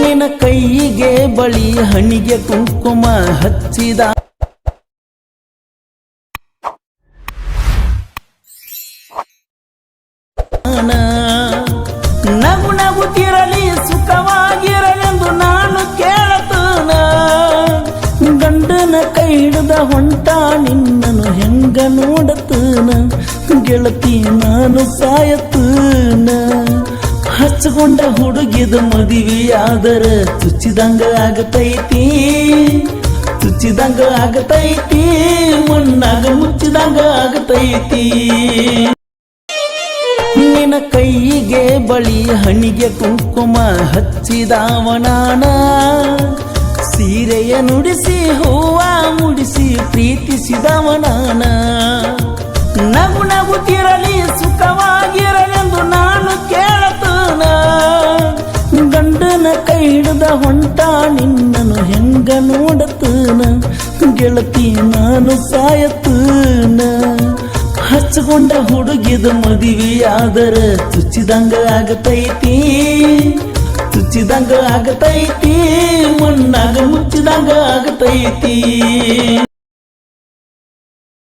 ನಿನ್ನ ಕೈಗೆ ಬಳಿ ಹಣಿಗೆ ಕುಂಕುಮ ಹಚ್ಚಿದ ಗೆಳತಿ ನಾನು ಸಾಯತ್ತನ. ಹಚ್ಚಕೊಂಡ ಹುಡುಗಿದ ಮದುವೆಯಾದರ ಚುಚ್ಚಿದಂಗ ಆಗತೈತಿ ಚುಚ್ಚಿದಂಗ ಆಗತೈತಿ, ಮಣ್ಣಾಗ ಮುಚ್ಚಿದಂಗ ಆಗತೈತಿ. ನಿನ್ನ ಕೈಗೆ ಬಳಿ ಹಣಿಗೆ ಕುಂಕುಮ ಹಚ್ಚಿದಾವಣಾನ ಸೀರೆಯ ನುಡಿಸಿ ಹೂವ ಮುಡಿಸಿ ಪ್ರೀತಿಸಿದವನಾನ. ನಾನು ನಾ ಹಚ್ಚಕೊಂಡ ಹುಡುಗಿದ ಮದುವೆಯಾದರ ಚುಚ್ಚಿದಂಗ ಆಗತೈತಿ. ಚುಚ್ಚಿದಂಗ ಆಗತೈತಿ ಮಣ್ಣಾಗ ಮುಚ್ಚಿದಂಗ ಆಗತೈತಿ.